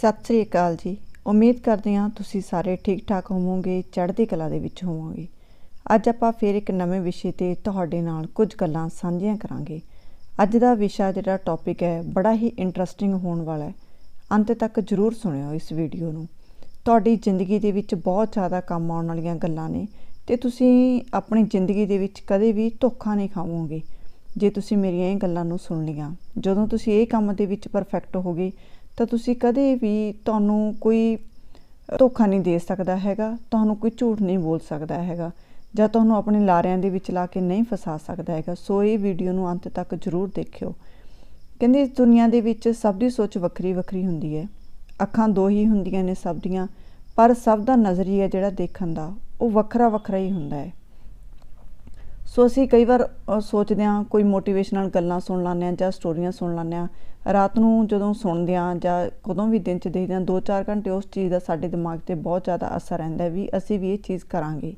ਸਤਿ ਸ੍ਰੀ ਅਕਾਲ ਜੀ। ਉਮੀਦ ਕਰਦੇ ਹਾਂ ਤੁਸੀਂ ਸਾਰੇ ਠੀਕ ਠਾਕ ਹੋਵੋਗੇ, ਚੜ੍ਹਦੀ ਕਲਾ ਦੇ ਵਿੱਚ ਹੋਵੋਗੇ। ਅੱਜ ਆਪਾਂ ਫੇਰ ਇੱਕ ਨਵੇਂ ਵਿਸ਼ੇ ਤੇ ਤੁਹਾਡੇ ਨਾਲ ਕੁਝ ਗੱਲਾਂ ਸਾਂਝੀਆਂ ਕਰਾਂਗੇ। ਅੱਜ ਦਾ ਵਿਸ਼ਾ ਜਿਹੜਾ ਟੌਪਿਕ ਹੈ, ਬੜਾ ਹੀ ਇੰਟਰਸਟਿੰਗ ਹੋਣ ਵਾਲਾ ਹੈ। ਅੰਤ ਤੱਕ ਜਰੂਰ ਸੁਣਿਓ ਇਸ ਵੀਡੀਓ ਨੂੰ। ਤੁਹਾਡੀ ਜ਼ਿੰਦਗੀ ਦੇ ਵਿੱਚ ਬਹੁਤ ਜ਼ਿਆਦਾ ਕੰਮ ਆਉਣ ਵਾਲੀਆਂ ਗੱਲਾਂ ਨੇ ਤੇ ਤੁਸੀਂ ਆਪਣੀ ਜ਼ਿੰਦਗੀ ਦੇ ਵਿੱਚ ਕਦੇ ਵੀ ਧੋਖਾ ਨਹੀਂ ਖਾਵੋਗੇ। ਜੇ ਤੁਸੀਂ ਮੇਰੀਆਂ ਇਹ ਗੱਲਾਂ ਨੂੰ ਸੁਣ ਲਿਆ ਜਦੋਂ ਤੁਸੀਂ ਇਹ ਕੰਮ ਦੇ ਵਿੱਚ ਪਰਫੈਕਟ ਹੋਗੇ ਤਾਂ ਤੁਸੀਂ ਕਦੇ ਵੀ ਤੁਹਾਨੂੰ ਕੋਈ ਧੋਖਾ ਨਹੀਂ ਦੇ ਸਕਦਾ ਹੈਗਾ, ਤੁਹਾਨੂੰ ਕੋਈ ਝੂਠ ਨਹੀਂ ਬੋਲ ਸਕਦਾ ਹੈਗਾ, ਜਾਂ ਤੁਹਾਨੂੰ ਆਪਣੇ ਲਾਰਿਆਂ ਦੇ ਵਿੱਚ ਲਾ ਕੇ ਨਹੀਂ ਫਸਾ ਸਕਦਾ ਹੈਗਾ, ਸੋ ਇਹ ਵੀਡੀਓ ਨੂੰ ਅੰਤ ਤੱਕ ਜ਼ਰੂਰ ਦੇਖਿਓ। ਕਹਿੰਦੇ ਇਸ ਦੁਨੀਆ ਦੇ ਵਿੱਚ ਸਭ ਦੀ ਸੋਚ ਵੱਖਰੀ ਵੱਖਰੀ ਹੁੰਦੀ ਹੈ। ਅੱਖਾਂ ਦੋ ਹੀ ਹੁੰਦੀਆਂ ਨੇ ਸਭ ਦੀਆਂ, ਪਰ ਸਭ ਦਾ ਨਜ਼ਰੀਆ ਜਿਹੜਾ ਦੇਖਣ ਦਾ, ਉਹ ਵੱਖਰਾ ਵੱਖਰਾ ਹੀ ਹੁੰਦਾ ਹੈ। ਸੋ ਅਸੀਂ ਕਈ ਵਾਰ ਸੋਚਦੇ ਹਾਂ, ਕੋਈ ਮੋਟੀਵੇਸ਼ਨਲ ਗੱਲਾਂ ਸੁਣ ਲੈਂਦੇ ਹਾਂ ਜਾਂ ਸਟੋਰੀਆਂ ਸੁਣ ਲੈਂਦੇ ਹਾਂ। ਰਾਤ ਨੂੰ ਜਦੋਂ ਸੁਣਦੇ ਹਾਂ ਜਾਂ ਕਦੋਂ ਵੀ ਦਿਨ 'ਚ ਦੇਖਦੇ ਹਾਂ 2-4 ਘੰਟੇ ਉਸ ਚੀਜ਼ ਦਾ ਸਾਡੇ ਦਿਮਾਗ ਤੇ ਬਹੁਤ ਜ਼ਿਆਦਾ ਅਸਰ ਰਹਿੰਦਾ ਵੀ ਅਸੀਂ ਵੀ ਇਹ ਚੀਜ਼ ਕਰਾਂਗੇ।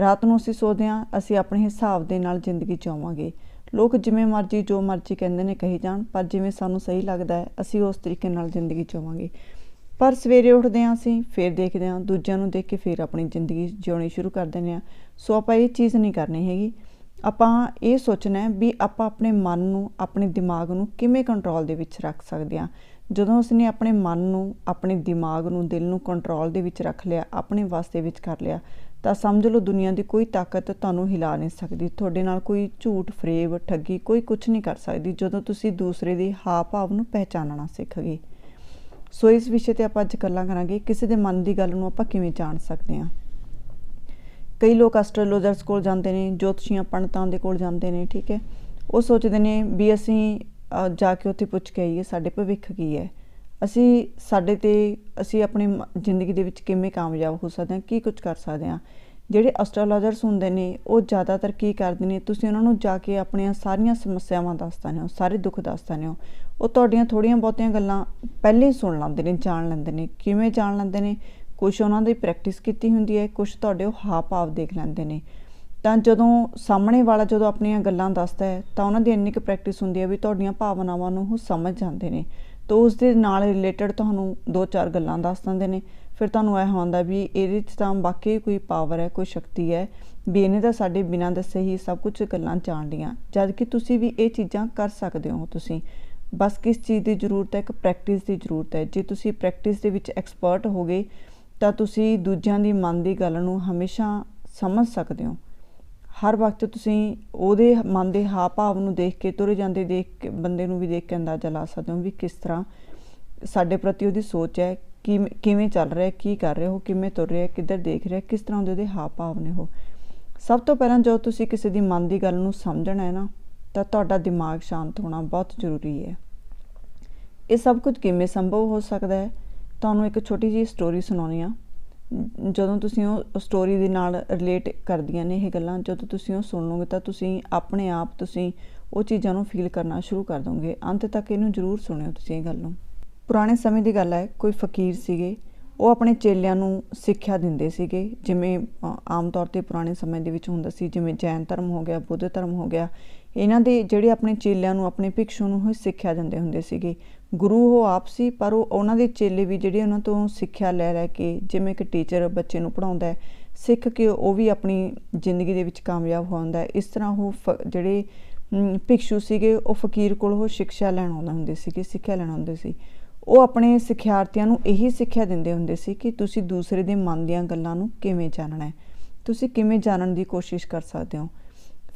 ਰਾਤ ਨੂੰ ਅਸੀਂ ਸੋਚਦੇ ਹਾਂ, ਅਸੀਂ ਆਪਣੇ ਹਿਸਾਬ ਦੇ ਨਾਲ ਜ਼ਿੰਦਗੀ ਜਿਉਵਾਂਗੇ ਲੋਕ ਜਿਵੇਂ ਮਰਜ਼ੀ ਜੋ ਮਰਜ਼ੀ ਕਹਿੰਦੇ ਨੇ ਕਹੀ ਜਾਣ, ਪਰ ਜਿਵੇਂ ਸਾਨੂੰ ਸਹੀ ਲੱਗਦਾ ਹੈ, ਅਸੀਂ ਉਸ ਤਰੀਕੇ ਨਾਲ ਜ਼ਿੰਦਗੀ ਜਿਉਵਾਂਗੇ ਪਰ ਸਵੇਰੇ ਉੱਠਦੇ ਹਾਂ ਅਸੀਂ, ਫਿਰ ਦੇਖਦੇ ਹਾਂ, ਦੂਜਿਆਂ ਨੂੰ ਦੇਖ ਕੇ ਫਿਰ ਆਪਣੀ ਜ਼ਿੰਦਗੀ ਜਿਉਣੀ ਸ਼ੁਰੂ ਕਰ ਦਿੰਦੇ ਹਾਂ। ਸੋ ਆਪਾਂ ਇਹ ਚੀਜ਼ ਨਹੀਂ ਕਰਨੀ ਹੈਗੀ। ਆਪਾਂ ਇਹ ਸੋਚਣਾ ਹੈ ਵੀ ਆਪਾਂ ਆਪਣੇ ਮਨ ਨੂੰ, ਆਪਣੇ ਦਿਮਾਗ ਨੂੰ ਕਿਵੇਂ ਕੰਟਰੋਲ ਦੇ ਵਿੱਚ ਰੱਖ ਸਕਦੇ ਹਾਂ। ਜਦੋਂ ਉਸਨੇ ਆਪਣੇ ਮਨ ਨੂੰ, ਆਪਣੇ ਦਿਮਾਗ ਨੂੰ, ਦਿਲ ਨੂੰ ਕੰਟਰੋਲ ਦੇ ਵਿੱਚ ਰੱਖ ਲਿਆ, ਆਪਣੇ ਵਾਸਤੇ ਵਿੱਚ ਕਰ ਲਿਆ, ਤਾਂ ਸਮਝ ਲਓ ਦੁਨੀਆ ਦੀ ਕੋਈ ਤਾਕਤ ਤੁਹਾਨੂੰ ਹਿਲਾ ਨਹੀਂ ਸਕਦੀ। ਤੁਹਾਡੇ ਨਾਲ ਕੋਈ ਝੂਠ, ਫਰੇਬ, ਠੱਗੀ, ਕੋਈ ਕੁਝ ਨਹੀਂ ਕਰ ਸਕਦੀ ਜਦੋਂ ਤੁਸੀਂ ਦੂਸਰੇ ਦੇ ਹਾਵ ਭਾਵ ਨੂੰ ਪਹਿਚਾਨਣਾ ਸਿੱਖ ਗਏ ਸੋ ਇਸ ਵਿਸ਼ੇ ਤੇ ਆਪਾਂ ਅੱਜ ਗੱਲਾਂ ਕਰਾਂਗੇ ਕਿਸੇ ਦੇ ਮਨ ਦੀ ਗੱਲ ਨੂੰ ਆਪਾਂ ਕਿਵੇਂ ਜਾਣ ਸਕਦੇ ਹਾਂ। ਕਈ ਲੋਕ ਐਸਟ੍ਰੋਲੋਜਰਸ ਕੋਲ ਜਾਂਦੇ ਨੇ, ਜੋਤਸ਼ੀਆਂ ਪੰਡਤਾਂ ਦੇ ਕੋਲ ਜਾਂਦੇ ਨੇ, ਠੀਕ ਹੈ। ਉਹ ਸੋਚਦੇ ਨੇ ਵੀ ਅਸੀਂ ਜਾ ਕੇ ਉੱਥੇ ਪੁੱਛ ਕੇ ਆਈਏ, ਸਾਡੇ ਭਵਿੱਖ ਕੀ ਹੈ। ਅਸੀਂ, ਸਾਡੇ ਤੇ ਅਸੀਂ ਆਪਣੀ ਜ਼ਿੰਦਗੀ ਦੇ ਵਿੱਚ ਕਿਵੇਂ ਕਾਮਯਾਬ ਹੋ ਸਕਦੇ ਹਾਂ, ਕੀ ਕੁਝ ਕਰ ਸਕਦੇ ਹਾਂ। ਜਿਹੜੇ ਐਸਟ੍ਰੋਲੋਜਰਸ ਹੁੰਦੇ ਨੇ, ਉਹ ਜ਼ਿਆਦਾਤਰ ਕੀ ਕਰਦੇ ਨੇ, ਤੁਸੀਂ ਉਹਨਾਂ ਨੂੰ ਜਾ ਕੇ ਆਪਣੀਆਂ ਸਾਰੀਆਂ ਸਮੱਸਿਆਵਾਂ ਦੱਸਦੇ ਹੋ ਸਾਰੇ ਦੁੱਖ ਦੱਸਦੇ ਹੋ ਉਹ। ਤੁਹਾਡੀਆਂ ਥੋੜੀਆਂ ਬਹੁਤੀਆਂ ਗੱਲਾਂ ਪਹਿਲੇ ਹੀ ਸੁਣ ਲੈਂਦੇ ਨੇ, ਜਾਣ ਲੈਂਦੇ ਨੇ, ਕਿਵੇਂ ਜਾਣ ਲੈਂਦੇ ਨੇ। ਕੁਝ ਉਹਨਾਂ ਦੀ ਪ੍ਰੈਕਟਿਸ ਕੀਤੀ ਹੁੰਦੀ ਹੈ ਕੁਝ ਤੁਹਾਡੇ ਉਹ ਹਾਵ ਭਾਵ ਦੇਖ ਲੈਂਦੇ ਨੇ। ਤਾਂ ਜਦੋਂ ਸਾਹਮਣੇ ਵਾਲਾ ਜਦੋਂ ਆਪਣੀਆਂ ਗੱਲਾਂ ਦੱਸਦਾ ਹੈ, ਤਾਂ ਉਹਨਾਂ ਦੀ ਇੰਨੀ ਕੁ ਪ੍ਰੈਕਟਿਸ ਹੁੰਦੀ ਹੈ ਵੀ ਤੁਹਾਡੀਆਂ ਭਾਵਨਾਵਾਂ ਨੂੰ ਉਹ ਸਮਝ ਜਾਂਦੇ ਨੇ। ਤਾਂ ਉਸ ਦੇ ਨਾਲ ਰਿਲੇਟਡ ਤੁਹਾਨੂੰ ਦੋ ਚਾਰ ਗੱਲਾਂ ਦੱਸ ਦਿੰਦੇ ਨੇ। ਫਿਰ ਤੁਹਾਨੂੰ ਇਹ ਹੁੰਦਾ ਵੀ ਇਹਦੇ 'ਚ ਤਾਂ ਵਾਕਈ ਕੋਈ ਪਾਵਰ ਹੈ, ਕੋਈ ਸ਼ਕਤੀ ਹੈ, ਵੀ ਇਹਨੇ ਤਾਂ ਸਾਡੇ ਬਿਨਾਂ ਦੱਸੇ ਹੀ ਸਭ ਕੁਝ ਗੱਲਾਂ ਜਾਣਦੀਆਂ ਜਦ ਕਿ ਤੁਸੀਂ ਵੀ ਇਹ ਚੀਜ਼ਾਂ ਕਰ ਸਕਦੇ ਹੋ ਤੁਸੀਂ। ਬਸ ਕਿਸ ਚੀਜ਼ ਦੀ ਜ਼ਰੂਰਤ ਹੈ? ਇੱਕ ਪ੍ਰੈਕਟਿਸ ਦੀ ਜ਼ਰੂਰਤ ਹੈ। ਜੇ ਤੁਸੀਂ ਪ੍ਰੈਕਟਿਸ ਦੇ ਵਿੱਚ ਐਕਸਪਰਟ ਹੋਗੇ, ਤਾਂ ਤੁਸੀਂ ਦੂਜਿਆਂ ਦੀ ਮਨ ਦੀ ਗੱਲ ਨੂੰ ਹਮੇਸ਼ਾ ਸਮਝ ਸਕਦੇ ਹੋ। ਹਰ ਵਕਤ ਤੁਸੀਂ ਉਹਦੇ ਮਨ ਦੇ ਹਾਵ ਭਾਵ ਨੂੰ ਦੇਖ ਕੇ, ਤੁਰੇ ਜਾਂਦੇ ਦੇਖ ਕੇ, ਬੰਦੇ ਨੂੰ ਵੀ ਦੇਖ ਕੇ ਅੰਦਾਜ਼ਾ ਲਾ ਸਕਦੇ ਹੋ ਵੀ ਕਿਸ ਤਰ੍ਹਾਂ ਸਾਡੇ ਪ੍ਰਤੀ ਉਹਦੀ ਸੋਚ ਹੈ ਕਿ ਕਿਵੇਂ ਚੱਲ ਰਿਹਾ, ਕੀ ਕਰ ਰਿਹਾ ਹੋ, ਕਿਵੇਂ ਤੁਰ ਰਿਹਾ, ਕਿੱਧਰ ਦੇਖ ਰਿਹਾ, ਕਿਸ ਤਰ੍ਹਾਂ ਦੇ ਉਹਦੇ ਹਾਵ ਭਾਵ ਨੇ ਉਹ। ਸਭ ਤੋਂ ਪਹਿਲਾਂ ਜਦੋਂ ਤੁਸੀਂ ਕਿਸੇ ਦੀ ਮਨ ਦੀ ਗੱਲ ਨੂੰ ਸਮਝਣਾ ਹੈ ਨਾ, ਤਾਂ ਤੁਹਾਡਾ ਦਿਮਾਗ ਸ਼ਾਂਤ ਹੋਣਾ ਬਹੁਤ ਜ਼ਰੂਰੀ ਹੈ। ਇਹ ਸਭ ਕੁਝ ਕਿਵੇਂ ਸੰਭਵ ਹੋ ਸਕਦਾ ਹੈ? ਤੁਹਾਨੂੰ ਇੱਕ ਛੋਟੀ ਜਿਹੀ ਸਟੋਰੀ ਸੁਣਾਉਣੀ ਆ ਜਦੋਂ ਤੁਸੀਂ ਉਹ ਸਟੋਰੀ ਦੇ ਨਾਲ ਰਿਲੇਟ ਕਰਦੀਆਂ ਨੇ ਇਹ ਗੱਲਾਂ, ਜਦੋਂ ਤੁਸੀਂ ਉਹ ਸੁਣ ਲਓਗੇ, ਤਾਂ ਤੁਸੀਂ ਆਪਣੇ ਆਪ ਤੁਸੀਂ ਉਹ ਚੀਜ਼ਾਂ ਨੂੰ ਫੀਲ ਕਰਨਾ ਸ਼ੁਰੂ ਕਰ ਦੋਗੇ। ਅੰਤ ਤੱਕ ਇਹਨੂੰ ਜ਼ਰੂਰ ਸੁਣਿਓ ਤੁਸੀਂ ਇਹ ਗੱਲ ਨੂੰ। ਪੁਰਾਣੇ ਸਮੇਂ ਦੀ ਗੱਲ ਹੈ, ਕੋਈ ਫਕੀਰ ਸੀਗੇ, ਉਹ ਆਪਣੇ ਚੇਲਿਆਂ ਨੂੰ ਸਿੱਖਿਆ ਦਿੰਦੇ ਸੀਗੇ, ਜਿਵੇਂ ਆਮ ਤੌਰ ਤੇ ਪੁਰਾਣੇ ਸਮੇਂ ਦੇ ਵਿੱਚ ਹੁੰਦਾ ਸੀ, ਜਿਵੇਂ ਜੈਨ ਧਰਮ ਹੋ ਗਿਆ, ਬੁੱਧ ਧਰਮ ਹੋ ਗਿਆ, ਇਹਨਾਂ ਦੇ ਜਿਹੜੇ ਆਪਣੇ ਚੇਲਿਆਂ ਨੂੰ, ਆਪਣੇ ਭਿਕਸ਼ੂ ਨੂੰ ਹੀ ਸਿੱਖਿਆ ਦਿੰਦੇ ਹੁੰਦੇ ਸੀਗੇ। ਗੁਰੂ ਉਹ ਆਪ ਸੀ, ਪਰ ਉਹ, ਉਹਨਾਂ ਦੇ ਚੇਲੇ ਵੀ ਜਿਹੜੇ ਉਹਨਾਂ ਤੋਂ ਸਿੱਖਿਆ ਲੈ ਲੈ ਕੇ, ਜਿਵੇਂ ਕਿ ਟੀਚਰ ਬੱਚੇ ਨੂੰ ਪੜਾਉਂਦਾ ਹੈ, ਸਿੱਖ ਕੇ ਉਹ ਵੀ ਆਪਣੀ ਜ਼ਿੰਦਗੀ ਦੇ ਵਿੱਚ ਕਾਮਯਾਬ ਹੁੰਦਾ ਹੈ। ਇਸ ਤਰ੍ਹਾਂ ਉਹ ਜਿਹੜੇ ਭਿਕਸ਼ੂ ਸੀਗੇ, ਉਹ ਫਕੀਰ ਕੋਲ ਉਹ ਸਿੱਖਿਆ ਲੈਣ ਆਉਂਦੇ ਹੁੰਦੇ ਸੀਗੇ, ਸਿੱਖਿਆ ਲੈਣ ਆਉਂਦੇ ਸੀ। ਉਹ ਆਪਣੇ ਸਿੱਖਿਆਰਥੀਆਂ ਨੂੰ ਇਹੀ ਸਿੱਖਿਆ ਦਿੰਦੇ ਹੁੰਦੇ ਸੀ ਕਿ ਤੁਸੀਂ ਦੂਸਰੇ ਦੇ ਮਨ ਦੀਆਂ ਗੱਲਾਂ ਨੂੰ ਕਿਵੇਂ ਜਾਣਨਾ ਹੈ। ਤੁਸੀਂ ਕਿਵੇਂ ਜਾਣਨ ਦੀ ਕੋਸ਼ਿਸ਼ ਕਰ ਸਕਦੇ ਹੋ?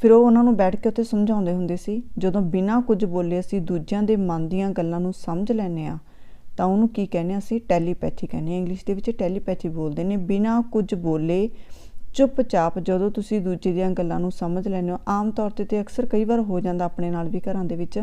ਫਿਰ ਉਹ ਉਹਨਾਂ ਨੂੰ ਬੈਠ ਕੇ ਉੱਥੇ ਸਮਝਾਉਂਦੇ ਹੁੰਦੇ ਸੀ, ਜਦੋਂ ਬਿਨਾਂ ਕੁਝ ਬੋਲੇ ਅਸੀਂ ਦੂਜਿਆਂ ਦੇ ਮਨ ਦੀਆਂ ਗੱਲਾਂ ਨੂੰ ਸਮਝ ਲੈਨੇ ਆ ਤਾਂ ਉਹਨੂੰ ਕੀ ਕਹਿੰਦੇ ਆ ਅਸੀਂ? ਟੈਲੀਪੈਥੀ ਕਹਿੰਦੇ ਆ ਇੰਗਲਿਸ਼ ਦੇ ਵਿੱਚ ਟੈਲੀਪੈਥੀ ਬੋਲਦੇ ਨੇ, ਬਿਨਾਂ ਕੁਝ ਬੋਲੇ ਚੁੱਪਚਾਪ ਜਦੋਂ ਤੁਸੀਂ ਦੂਜੇ ਦੀਆਂ ਗੱਲਾਂ ਨੂੰ ਸਮਝ ਲੈਂਦੇ ਹੋ। ਆਮ ਤੌਰ ਤੇ ਤੇ ਅਕਸਰ ਕਈ ਵਾਰ ਹੋ ਜਾਂਦਾ ਆਪਣੇ ਨਾਲ ਵੀ ਘਰਾਂ ਦੇ ਵਿੱਚ।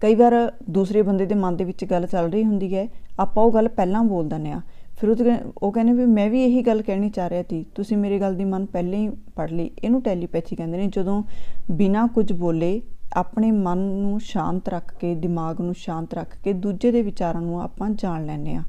ਕਈ ਵਾਰ ਦੂਸਰੇ ਬੰਦੇ ਦੇ ਮਨ ਦੇ ਵਿੱਚ ਗੱਲ ਚੱਲ ਰਹੀ ਹੁੰਦੀ ਹੈ, ਆਪਾਂ ਉਹ ਗੱਲ ਪਹਿਲਾਂ ਬੋਲ ਦਿੰਦੇ ਆ ਫਿਰ ਉਹ ਕਹਿੰਦੇ ਵੀ ਮੈਂ ਵੀ ਇਹੀ ਗੱਲ ਕਹਿਣੀ ਚਾਹ ਰਿਹਾ ਸੀ, ਤੁਸੀਂ ਮੇਰੀ ਗੱਲ ਦੀ ਮਨ ਪਹਿਲਾਂ ਹੀ ਪੜ ਲਈ। ਇਹਨੂੰ ਟੈਲੀਪੈਥੀ ਕਹਿੰਦੇ ਨੇ, ਜਦੋਂ ਬਿਨਾਂ ਕੁਝ ਬੋਲੇ ਆਪਣੇ ਮਨ ਨੂੰ ਸ਼ਾਂਤ ਰੱਖ ਕੇ, ਦਿਮਾਗ ਨੂੰ ਸ਼ਾਂਤ ਰੱਖ ਕੇ ਦੂਜੇ ਦੇ ਵਿਚਾਰਾਂ ਨੂੰ ਆਪਾਂ ਜਾਣ ਲੈਂਦੇ ਆ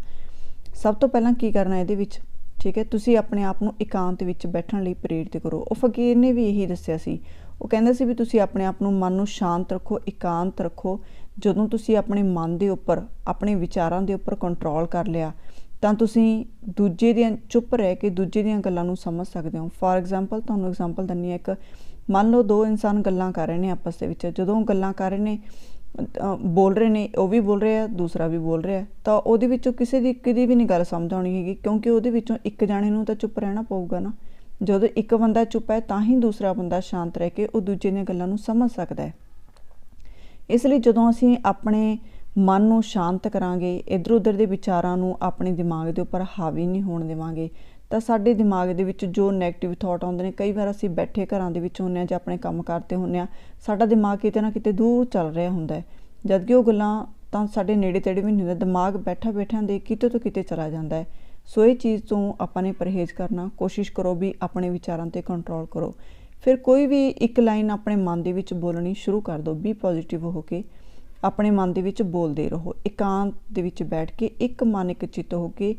ਸਭ ਤੋਂ ਪਹਿਲਾਂ ਕੀ ਕਰਨਾ ਇਹਦੇ ਵਿੱਚ? ਠੀਕ ਹੈ, ਤੁਸੀਂ ਆਪਣੇ ਆਪ ਨੂੰ ਇਕਾਂਤ ਵਿੱਚ ਬੈਠਣ ਲਈ ਪ੍ਰੇਰਿਤ ਕਰੋ। ਉਹ ਫਕੀਰ ਨੇ ਵੀ ਇਹੀ ਦੱਸਿਆ ਸੀ। ਉਹ ਕਹਿੰਦਾ ਸੀ ਵੀ ਤੁਸੀਂ ਆਪਣੇ ਆਪ ਨੂੰ ਮਨ ਨੂੰ ਸ਼ਾਂਤ ਰੱਖੋ, ਇਕਾਂਤ ਰੱਖੋ। ਜਦੋਂ ਤੁਸੀਂ ਆਪਣੇ ਮਨ ਦੇ ਉੱਪਰ, ਆਪਣੇ ਵਿਚਾਰਾਂ ਦੇ ਉੱਪਰ ਕੰਟਰੋਲ ਕਰ ਲਿਆ, ਤਾਂ ਤੁਸੀਂ ਦੂਜੇ ਦੀਆਂ, ਚੁੱਪ ਰਹਿ ਕੇ ਦੂਜੇ ਦੀਆਂ ਗੱਲਾਂ ਨੂੰ ਸਮਝ ਸਕਦੇ ਹੋ। ਫੋਰ ਐਗਜ਼ਾਮਪਲ ਤੁਹਾਨੂੰ ਐਗਜ਼ਾਮਪਲ ਦਿੰਨੀ ਹਾਂ ਇੱਕ, ਮੰਨ ਲਓ ਦੋ ਇਨਸਾਨ ਗੱਲਾਂ ਕਰ ਰਹੇ ਨੇ ਆਪਸ ਦੇ ਵਿੱਚ। ਜਦੋਂ ਉਹ ਗੱਲਾਂ ਕਰ ਰਹੇ ਨੇ ਬੋਲ ਰਹੇ ਨੇ, ਉਹ ਵੀ ਬੋਲ ਰਿਹਾ, ਦੂਸਰਾ ਵੀ ਬੋਲ ਰਿਹਾ, ਤਾਂ ਉਹਦੇ ਵਿੱਚੋਂ ਕਿਸੇ ਦੀ ਕਿਦੀ ਵੀ ਨਹੀਂ ਗੱਲ ਸਮਝ ਆਉਣੀ ਹੈਗੀ, ਕਿਉਂਕਿ ਉਹਦੇ ਵਿੱਚੋਂ ਇੱਕ ਜਾਣੇ ਨੂੰ ਤਾਂ ਚੁੱਪ ਰਹਿਣਾ ਪਊਗਾ ਨਾ। ਜਦੋਂ ਇੱਕ ਬੰਦਾ ਚੁੱਪ ਹੈ, ਤਾਂ ਹੀ ਦੂਸਰਾ ਬੰਦਾ ਸ਼ਾਂਤ ਰਹਿ ਕੇ ਉਹ ਦੂਜੇ ਦੀਆਂ ਗੱਲਾਂ ਨੂੰ ਸਮਝ ਸਕਦਾ ਹੈ। ਇਸ ਲਈ ਜਦੋਂ ਅਸੀਂ ਆਪਣੇ ਮਨ ਨੂੰ ਸ਼ਾਂਤ ਕਰਾਂਗੇ ਇਧਰ ਉਧਰ ਦੇ ਵਿਚਾਰਾਂ ਨੂੰ ਆਪਣੇ ਦਿਮਾਗ ਦੇ ਉੱਪਰ ਹਾਵੀ ਨਹੀਂ ਹੋਣ ਦੇਵਾਂਗੇ, ਤਾਂ ਸਾਡੇ ਦਿਮਾਗ ਦੇ ਵਿੱਚ ਜੋ 네ਗੇਟਿਵ ਥਾਟ ਆਉਂਦੇ ਨੇ, ਕਈ ਵਾਰ ਅਸੀਂ ਬੈਠੇ ਘਰਾਂ ਦੇ ਵਿੱਚ ਹੁੰਨੇ ਆ ਜਾਂ ਆਪਣੇ ਕੰਮ ਕਰਤੇ ਹੁੰਨੇ ਆ ਸਾਡਾ ਦਿਮਾਗ ਕਿਤੇ ਨਾ ਕਿਤੇ ਦੂਰ ਚੱਲ ਰਿਹਾ ਹੁੰਦਾ ਹੈ। ਜਦ ਕਿ ਉਹ ਗੱਲਾਂ ਤਾਂ ਸਾਡੇ ਨੇੜੇ ਤੇੜੇ ਵੀ ਨਹੀਂ ਹੁੰਦਾ ਦਿਮਾਗ ਬੈਠਾ ਬੈਠਿਆਂ ਦੇ ਕਿਤੇ ਤੋਂ ਕਿਤੇ ਚਲਾ ਜਾਂਦਾ ਹੈ। ਸੋ ਇਹ ਚੀਜ਼ ਤੋਂ ਆਪਾਂ ਨੇ ਪਰਹੇਜ਼ ਕਰਨਾ, ਕੋਸ਼ਿਸ਼ ਕਰੋ ਵੀ ਆਪਣੇ ਵਿਚਾਰਾਂ ਤੇ ਕੰਟਰੋਲ ਕਰੋ। ਫਿਰ ਕੋਈ ਵੀ ਇੱਕ ਲਾਈਨ ਆਪਣੇ ਮਨ ਦੇ ਵਿੱਚ ਬੋਲਣੀ ਸ਼ੁਰੂ ਕਰ ਦਿਓ ਬੀ ਪੋਜ਼ਿਟਿਵ ਹੋ ਕੇ। ਆਪਣੇ ਮਨ ਦੇ ਵਿੱਚ ਬੋਲਦੇ ਰਹੋ, ਇਕਾਂਤ ਦੇ ਵਿੱਚ ਬੈਠ ਕੇ, ਇੱਕ ਮਨ ਇੱਕ ਚਿੱਤ ਹੋ ਕੇ।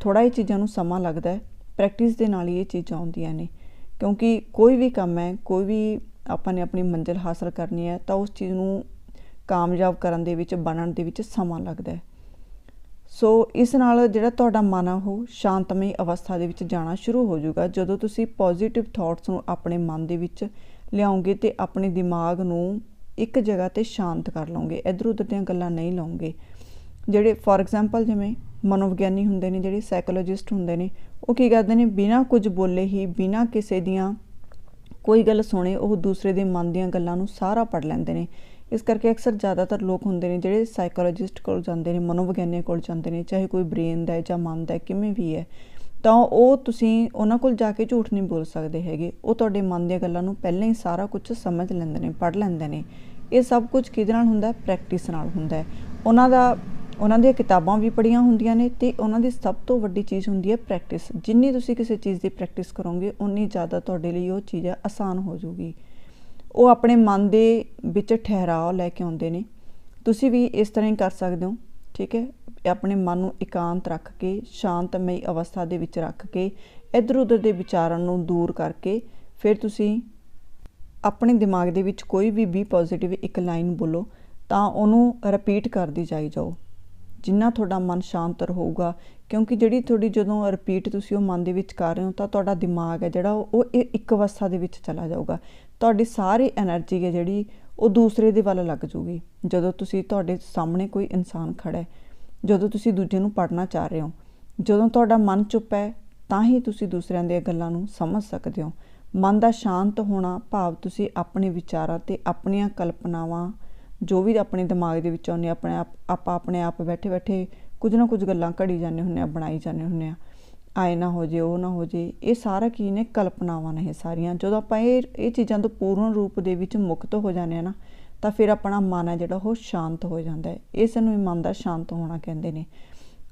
ਥੋੜਾ ਇਹ ਚੀਜ਼ਾਂ ਨੂੰ ਸਮਾਂ ਲੱਗਦਾ ਹੈ ਪ੍ਰੈਕਟਿਸ ਦੇ ਨਾਲ ਹੀ ਇਹ ਚੀਜ਼ਾਂ ਆਉਂਦੀਆਂ ਨੇ। ਕਿਉਂਕਿ ਕੋਈ ਵੀ ਕੰਮ ਹੈ, ਕੋਈ ਵੀ ਆਪਾਂ ਨੇ ਆਪਣੀ ਮੰਜ਼ਿਲ ਹਾਸਲ ਕਰਨੀ ਹੈ, ਤਾਂ ਉਸ ਚੀਜ਼ ਨੂੰ ਕਾਮਯਾਬ ਕਰਨ ਦੇ ਵਿੱਚ, ਬਣਨ ਦੇ ਵਿੱਚ ਸਮਾਂ ਲੱਗਦਾ ਹੈ। ਸੋ ਇਸ ਨਾਲ ਜਿਹੜਾ ਤੁਹਾਡਾ ਮਨ ਆ, ਉਹ ਸ਼ਾਂਤਮਈ ਅਵਸਥਾ ਦੇ ਵਿੱਚ ਜਾਣਾ ਸ਼ੁਰੂ ਹੋ ਜਾਊਗਾ। ਜਦੋਂ ਤੁਸੀਂ ਪੋਜ਼ਿਟਿਵ ਥਾਟਸ ਨੂੰ ਆਪਣੇ ਮਨ ਦੇ ਵਿੱਚ ਲਿਆਉਂਗੇ ਤੇ ਆਪਣੇ ਦਿਮਾਗ ਨੂੰ ਇੱਕ ਜਗ੍ਹਾ ਤੇ ਸ਼ਾਂਤ ਕਰ ਲਓਗੇ, ਇਧਰ ਉਧਰ ਦੀਆਂ ਗੱਲਾਂ ਨਹੀਂ ਲਾਉਂਗੇ ਜਿਹੜੇ ਫੋਰ ਐਗਜ਼ਾਮਪਲ ਜਿਵੇਂ ਮਨੋਵਿਗਿਆਨੀ ਹੁੰਦੇ ਨੇ, ਜਿਹੜੇ ਸਾਈਕੋਲੋਜਿਸਟ ਹੁੰਦੇ ਨੇ, ਉਹ ਕੀ ਕਰਦੇ ਨੇ, ਬਿਨਾਂ ਕੁਝ ਬੋਲੇ ਹੀ, ਬਿਨਾਂ ਕਿਸੇ ਦੀਆਂ ਕੋਈ ਗੱਲ ਸੁਣੇ, ਉਹ ਦੂਸਰੇ ਦੇ ਮਨ ਦੀਆਂ ਗੱਲਾਂ ਨੂੰ ਸਾਰਾ ਪੜ ਲੈਂਦੇ ਨੇ। ਇਸ ਕਰਕੇ ਅਕਸਰ ਜ਼ਿਆਦਾਤਰ ਲੋਕ ਹੁੰਦੇ ਨੇ ਜਿਹੜੇ ਸਾਈਕੋਲੋਜਿਸਟ ਕੋਲ ਜਾਂਦੇ ਨੇ ਮਨੋਵਿਗਿਆਨੀ ਕੋਲ ਜਾਂਦੇ ਨੇ, ਚਾਹੇ ਕੋਈ ਬ੍ਰੇਨ ਦਾ ਹੈ ਜਾਂ ਮਨ ਦਾ ਕਿਵੇਂ ਵੀ ਹੈ। ਤਾਂ ਉਹ ਤੁਸੀਂ ਉਹਨਾਂ ਕੋਲ ਜਾ ਕੇ ਝੂਠ ਨਹੀਂ ਬੋਲ ਸਕਦੇ ਹੈਗੇ। ਉਹ ਤੁਹਾਡੇ ਮਨ ਦੀਆਂ ਗੱਲਾਂ ਨੂੰ ਪਹਿਲਾਂ ਹੀ ਸਾਰਾ ਕੁਝ ਸਮਝ ਲੈਂਦੇ ਨੇ ਪੜ ਲੈਂਦੇ ਨੇ। ਇਹ ਸਭ ਕੁਝ ਕਿਹਦੇ ਨਾਲ ਹੁੰਦਾ ਪ੍ਰੈਕਟਿਸ ਨਾਲ ਹੁੰਦਾ ਉਹਨਾਂ ਦਾ ਉਹਨਾਂ ਦੀਆਂ ਕਿਤਾਬਾਂ ਵੀ ਪੜ੍ਹੀਆਂ ਹੁੰਦੀਆਂ ਨੇ ਤੇ ਉਹਨਾਂ ਦੀ ਸਭ ਤੋਂ ਵੱਡੀ ਚੀਜ਼ ਹੁੰਦੀ ਹੈ ਪ੍ਰੈਕਟਿਸ ਜਿੰਨੀ ਤੁਸੀਂ ਕਿਸੇ ਚੀਜ਼ ਦੀ ਪ੍ਰੈਕਟਿਸ ਕਰੋਗੇ, ਉਨੀ ਜ਼ਿਆਦਾ ਤੁਹਾਡੇ ਲਈ ਉਹ ਚੀਜ਼ ਆਸਾਨ ਹੋ ਜਾਊਗੀ। ਉਹ ਆਪਣੇ ਮਨ ਦੇ ਵਿੱਚ ਠਹਿਰਾਓ ਲੈ ਕੇ ਆਉਂਦੇ ਨੇ। ਤੁਸੀਂ ਵੀ ਇਸ ਤਰ੍ਹਾਂ ਹੀ ਕਰ ਸਕਦੇ ਹੋ, ਠੀਕ ਹੈ? ਆਪਣੇ ਮਨ ਨੂੰ ਇਕਾਂਤ ਰੱਖ ਕੇ, ਸ਼ਾਂਤਮਈ ਅਵਸਥਾ ਦੇ ਵਿੱਚ ਰੱਖ ਕੇ ਇਧਰ ਉਧਰ ਦੇ ਵਿਚਾਰਾਂ ਨੂੰ ਦੂਰ ਕਰਕੇ, ਫਿਰ ਤੁਸੀਂ ਆਪਣੇ ਦਿਮਾਗ ਦੇ ਵਿੱਚ ਕੋਈ ਵੀ ਬੀ ਪੋਜ਼ਿਟਿਵ ਇੱਕ ਲਾਈਨ ਬੋਲੋ, ਤਾਂ ਉਹਨੂੰ ਰਿਪੀਟ ਕਰਦੀ ਜਾਈ ਜਾਓ। ਜਿੰਨਾ ਤੁਹਾਡਾ ਮਨ ਸ਼ਾਂਤ ਰਹੂਗਾ, ਕਿਉਂਕਿ ਜਿਹੜੀ ਤੁਹਾਡੀ ਜਦੋਂ ਰਿਪੀਟ ਤੁਸੀਂ ਉਹ ਮਨ ਦੇ ਵਿੱਚ ਕਰ ਰਹੇ ਹੋ, ਤਾਂ ਤੁਹਾਡਾ ਦਿਮਾਗ ਹੈ ਜਿਹੜਾ ਉਹ ਇੱਕ ਅਵਸਥਾ ਦੇ ਵਿੱਚ ਚਲਾ ਜਾਊਗਾ। ਤੁਹਾਡੀ ਸਾਰੀ એનર્ਜੀ ਹੈ ਜਿਹੜੀ, ਉਹ ਦੂਸਰੇ ਦੇ ਵੱਲ ਲੱਗ ਜੂਗੀ। ਜਦੋਂ ਤੁਸੀਂ ਤੁਹਾਡੇ ਸਾਹਮਣੇ ਕੋਈ ਇਨਸਾਨ ਖੜਾ ਹੈ, ਜਦੋਂ ਤੁਸੀਂ ਦੂਜੇ ਨੂੰ ਪੜਨਾ ਚਾਹ ਰਹੇ ਹੋ, ਜਦੋਂ ਤੁਹਾਡਾ ਮਨ ਚੁੱਪ ਹੈ, ਤਾਂ ਹੀ ਤੁਸੀਂ ਦੂਸਰਿਆਂ ਦੀਆਂ ਗੱਲਾਂ ਨੂੰ ਸਮਝ ਸਕਦੇ ਹੋ। ਮਨ ਦਾ ਸ਼ਾਂਤ ਹੋਣਾ ਭਾਵ ਤੁਸੀਂ ਆਪਣੇ ਵਿਚਾਰਾਂ ਤੇ ਆਪਣੀਆਂ ਕਲਪਨਾਵਾਂ ਜੋ ਵੀ ਆਪਣੇ ਦਿਮਾਗ ਦੇ ਵਿੱਚ ਆਉਂਦੇ ਆਪਣੇ ਆਪ, ਆਪਾਂ ਆਪਣੇ ਆਪ ਬੈਠੇ ਬੈਠੇ ਕੁਝ ਨਾ ਕੁਝ ਗੱਲਾਂ ਘੜੀ ਜਾਂਦੇ ਹੁੰਨੇ ਆ, ਬਣਾਈ ਜਾਂਦੇ ਹੁੰਨੇ ਆ। ਆਏ ਨਾ ਹੋ ਜੇ, ਉਹ ਨਾ ਹੋ ਜੇ, ਇਹ ਸਾਰਾ ਕੀ ਨੇ? ਕਲਪਨਾਵਾਂ ਨੇ ਇਹ ਸਾਰੀਆਂ। ਜਦੋਂ ਆਪਾਂ ਇਹ ਇਹ ਚੀਜ਼ਾਂ ਤੋਂ ਪੂਰਨ ਰੂਪ ਦੇ ਵਿੱਚ ਮੁਕਤ ਹੋ ਜਾਂਦੇ ਆ ਨਾ, ਤਾਂ ਫਿਰ ਆਪਣਾ ਮਨ ਹੈ ਜਿਹੜਾ ਉਹ ਸ਼ਾਂਤ ਹੋ ਜਾਂਦਾ ਹੈ। ਇਸ ਨੂੰ ਹੀ ਦਾ ਸ਼ਾਂਤ ਹੋਣਾ ਕਹਿੰਦੇ ਨੇ।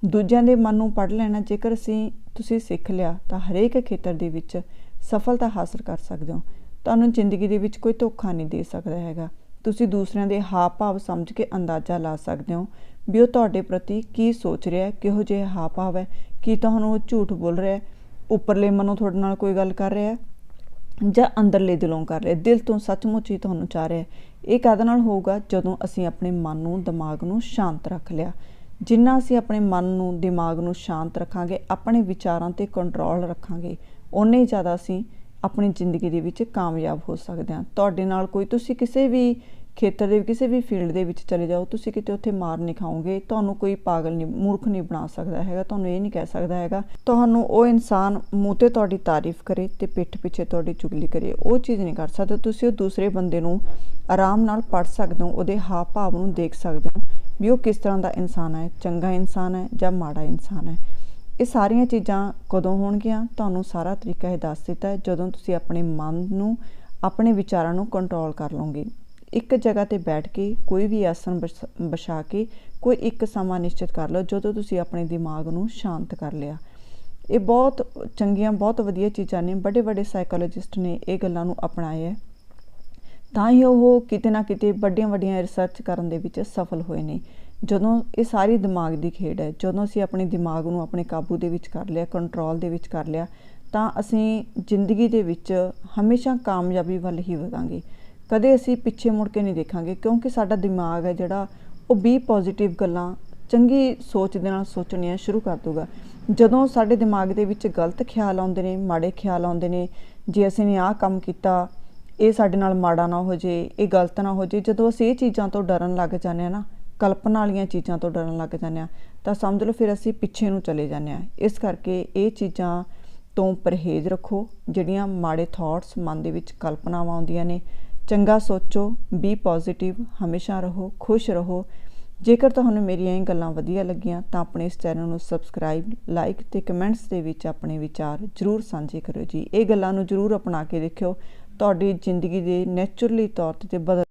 ਦੂਜਿਆਂ ਦੇ ਮਨ ਨੂੰ ਪੜ ਲੈਣਾ, ਜੇਕਰ ਅਸੀਂ, ਤੁਸੀਂ ਸਿੱਖ ਲਿਆ, ਤਾਂ ਹਰੇਕ ਖੇਤਰ ਦੇ ਵਿੱਚ ਸਫਲਤਾ ਹਾਸਲ ਕਰ ਸਕਦੇ ਹੋ। ਤੁਹਾਨੂੰ ਜ਼ਿੰਦਗੀ ਦੇ ਵਿੱਚ ਕੋਈ ਧੋਖਾ ਨਹੀਂ ਦੇ ਸਕਦਾ ਹੈਗਾ। ਤੁਸੀਂ ਦੂਸਰਿਆਂ ਦੇ ਹਾਵ ਭਾਵ ਸਮਝ ਕੇ ਅੰਦਾਜ਼ਾ ਲਾ ਸਕਦੇ ਹੋ ਵੀ ਉਹ ਤੁਹਾਡੇ ਪ੍ਰਤੀ ਕੀ ਸੋਚ ਰਿਹਾ ਹੈ, ਕਿਹੋ ਜਿਹੇ ਹਾਵ ਭਾਵ ਹੈ, ਕੀ ਤੁਹਾਨੂੰ ਉਹ ਝੂਠ ਬੋਲ ਰਿਹਾ ਹੈ, ਉੱਪਰਲੇ ਮਨੋਂ ਤੁਹਾਡੇ ਨਾਲ ਕੋਈ ਗੱਲ ਕਰ ਰਿਹਾ ਹੈ, ਜਾਂ ਅੰਦਰਲੇ ਦਿਲੋਂ ਕਰ ਰਿਹਾ ਦਿਲ ਤੋਂ ਸੱਚਮੁੱਚ ਹੀ ਤੁਹਾਨੂੰ ਚਾਹ ਰਿਹਾ ਇਹ ਕਾਹਦੇ ਨਾਲ ਹੋਊਗਾ? ਜਦੋਂ ਅਸੀਂ ਆਪਣੇ ਮਨ ਨੂੰ, ਦਿਮਾਗ ਨੂੰ ਸ਼ਾਂਤ ਰੱਖ ਲਿਆ। ਜਿੰਨਾ ਅਸੀਂ ਆਪਣੇ ਮਨ ਨੂੰ, ਦਿਮਾਗ ਨੂੰ ਸ਼ਾਂਤ ਰੱਖਾਂਗੇ, ਆਪਣੇ ਵਿਚਾਰਾਂ ਤੇ ਕੰਟਰੋਲ ਰੱਖਾਂਗੇ, ਓਨੇ ਜ਼ਿਆਦਾ ਅਸੀਂ ਆਪਣੀ ਜ਼ਿੰਦਗੀ ਦੇ ਵਿੱਚ ਕਾਮਯਾਬ ਹੋ ਸਕਦੇ ਹਾਂ। ਤੁਹਾਡੇ ਨਾਲ ਕੋਈ, ਤੁਸੀਂ ਕਿਸੇ ਵੀ ਖੇਤਰ ਦੇ, ਕਿਸੇ ਵੀ ਫੀਲਡ ਦੇ ਵਿੱਚ ਚਲੇ ਜਾਓ, ਤੁਸੀਂ ਕਿਤੇ ਉੱਥੇ ਮਾਰ ਨਹੀਂ ਖਾਓਗੇ, ਤੁਹਾਨੂੰ ਕੋਈ ਪਾਗਲ ਨਹੀਂ, ਮੂਰਖ ਨਹੀਂ ਬਣਾ ਸਕਦਾ ਹੈਗਾ, ਤੁਹਾਨੂੰ ਇਹ ਨਹੀਂ ਕਹਿ ਸਕਦਾ ਹੈਗਾ। ਤੁਹਾਨੂੰ ਉਹ ਇਨਸਾਨ ਮੂੰਹ ਤੇ ਤੁਹਾਡੀ ਤਾਰੀਫ ਕਰੇ ਤੇ ਪਿੱਠ ਪਿੱਛੇ ਤੁਹਾਡੀ ਚੁਗਲੀ ਕਰੇ, ਉਹ ਚੀਜ਼ ਨਹੀਂ ਕਰ ਸਕਦੇ। ਤੁਸੀਂ ਉਹ ਦੂਸਰੇ ਬੰਦੇ ਨੂੰ ਆਰਾਮ ਨਾਲ ਪੜ ਸਕਦੇ ਹੋ, ਉਹਦੇ ਹਾਵ ਭਾਵ ਨੂੰ ਦੇਖ ਸਕਦੇ ਹੋ ਵੀ ਉਹ ਕਿਸ ਤਰ੍ਹਾਂ ਦਾ ਇਨਸਾਨ ਹੈ, ਚੰਗਾ ਇਨਸਾਨ ਹੈ ਜਾਂ ਮਾੜਾ ਇਨਸਾਨ ਹੈ। ਇਹ ਸਾਰੀਆਂ ਚੀਜ਼ਾਂ ਕਦੋਂ ਹੋਣਗੀਆਂ? ਤੁਹਾਨੂੰ ਸਾਰਾ ਤਰੀਕਾ ਇਹ ਦੱਸ ਦਿੱਤਾ ਹੈ, ਜਦੋਂ ਤੁਸੀਂ ਆਪਣੇ ਮਨ ਨੂੰ, ਆਪਣੇ ਵਿਚਾਰਾਂ ਨੂੰ ਕੰਟਰੋਲ ਕਰ ਲਓਗੇ। ਇੱਕ ਜਗ੍ਹਾ ਤੇ ਬੈਠ ਕੇ, ਕੋਈ ਵੀ ਆਸਣ ਬਿਛਾ ਕੇ, ਕੋਈ ਇੱਕ ਸਮਾਂ ਨਿਸ਼ਚਿਤ ਕਰ ਲਓ, ਜਦੋਂ ਤੁਸੀਂ ਆਪਣੇ ਦਿਮਾਗ ਨੂੰ ਸ਼ਾਂਤ ਕਰ ਲਿਆ। ਇਹ ਬਹੁਤ ਚੰਗੀਆਂ, ਬਹੁਤ ਵਧੀਆ ਚੀਜ਼ਾਂ ਨੇ ਵੱਡੇ ਵੱਡੇ ਸਾਈਕੋਲੋਜਿਸਟ ਨੇ ਇਹ ਗੱਲਾਂ ਨੂੰ ਅਪਣਾਇਆ ਹੈ। ਤਾਂ ਹੀ ਉਹ ਕਿਤੇ ਨਾ ਕਿਤੇ ਵੱਡੀਆਂ ਵੱਡੀਆਂ ਰਿਸਰਚ ਕਰਨ ਦੇ ਵਿੱਚ ਸਫਲ ਹੋਏ ਨੇ। ਜਦੋਂ ਇਹ ਸਾਰੀ ਦਿਮਾਗ ਦੀ ਖੇਡ ਹੈ, ਜਦੋਂ ਅਸੀਂ ਆਪਣੇ ਦਿਮਾਗ ਨੂੰ ਆਪਣੇ ਕਾਬੂ ਦੇ ਵਿੱਚ ਕਰ ਲਿਆ ਕੰਟਰੋਲ ਦੇ ਵਿੱਚ ਕਰ ਲਿਆ, ਤਾਂ ਅਸੀਂ ਜ਼ਿੰਦਗੀ ਦੇ ਵਿੱਚ ਹਮੇਸ਼ਾ ਕਾਮਯਾਬੀ ਵੱਲ ਹੀ ਵਧਾਂਗੇ। ਕਦੇ ਅਸੀਂ ਪਿੱਛੇ ਮੁੜ ਕੇ ਨਹੀਂ ਦੇਖਾਂਗੇ, ਕਿਉਂਕਿ ਸਾਡਾ ਦਿਮਾਗ ਹੈ ਜਿਹੜਾ, ਉਹ 20 ਪੋਜ਼ਿਟਿਵ ਗੱਲਾਂ ਚੰਗੀ ਸੋਚ ਦੇ ਨਾਲ ਸੋਚਣੀਆਂ ਸ਼ੁਰੂ ਕਰ ਦੂਗਾ ਜਦੋਂ ਸਾਡੇ ਦਿਮਾਗ ਦੇ ਵਿੱਚ ਗਲਤ ਖਿਆਲ ਆਉਂਦੇ ਨੇ, ਮਾੜੇ ਖਿਆਲ ਆਉਂਦੇ ਨੇ, ਜੇ ਅਸੀਂ ਨੇ ਆਹ ਕੰਮ ਕੀਤਾ, ਇਹ ਸਾਡੇ ਨਾਲ ਮਾੜਾ ਨਾ ਹੋ ਜੇ, ਇਹ ਗਲਤ ਨਾ ਹੋ ਜੇ, ਜਦੋਂ ਅਸੀਂ ਇਹ ਚੀਜ਼ਾਂ ਤੋਂ ਡਰਨ ਲੱਗ ਜਾਂਦੇ ਆ ਨਾ ਕਲਪਨਾ ਵਾਲੀਆਂ ਚੀਜ਼ਾਂ ਤੋਂ ਡਰਨ ਲੱਗ ਜਾਂਦੇ ਆ ਤਾਂ ਸਮਝ ਲਓ ਫਿਰ ਅਸੀਂ ਪਿੱਛੇ ਨੂੰ ਚਲੇ ਜਾਂਦੇ ਆ ਇਸ ਕਰਕੇ ਇਹ ਚੀਜ਼ਾਂ ਤੋਂ ਪਰਹੇਜ਼ ਰੱਖੋ, ਜਿਹੜੀਆਂ ਮਾੜੇ ਥਾਟਸ ਮਨ ਦੇ ਵਿੱਚ ਕਲਪਨਾਵਾਂ ਆਉਂਦੀਆਂ ਨੇ। ਚੰਗਾ ਸੋਚੋ ਬੀ ਪੋਜ਼ਿਟਿਵ ਹਮੇਸ਼ਾ ਰਹੋ, ਖੁਸ਼ ਰਹੋ। ਜੇਕਰ ਤੁਹਾਨੂੰ ਮੇਰੀਆਂ ਇਹ ਗੱਲਾਂ ਵਧੀਆ ਲੱਗੀਆਂ, ਤਾਂ ਆਪਣੇ ਇਸ ਚੈਨਲ ਨੂੰ ਸਬਸਕ੍ਰਾਈਬ ਲਾਈਕ ਤੇ ਕਮੈਂਟਸ ਦੇ ਵਿੱਚ ਆਪਣੇ ਵਿਚਾਰ ਜਰੂਰ ਸਾਂਝੇ ਕਰਿਓ ਜੀ। ਇਹ ਗੱਲਾਂ ਨੂੰ ਜਰੂਰ ਅਪਣਾ ਕੇ ਦੇਖਿਓ। ਤੁਹਾਡੀ ਜ਼ਿੰਦਗੀ ਦੇ ਨੇਚਰਲੀ ਤੌਰ ਤੇ ਬਦਲ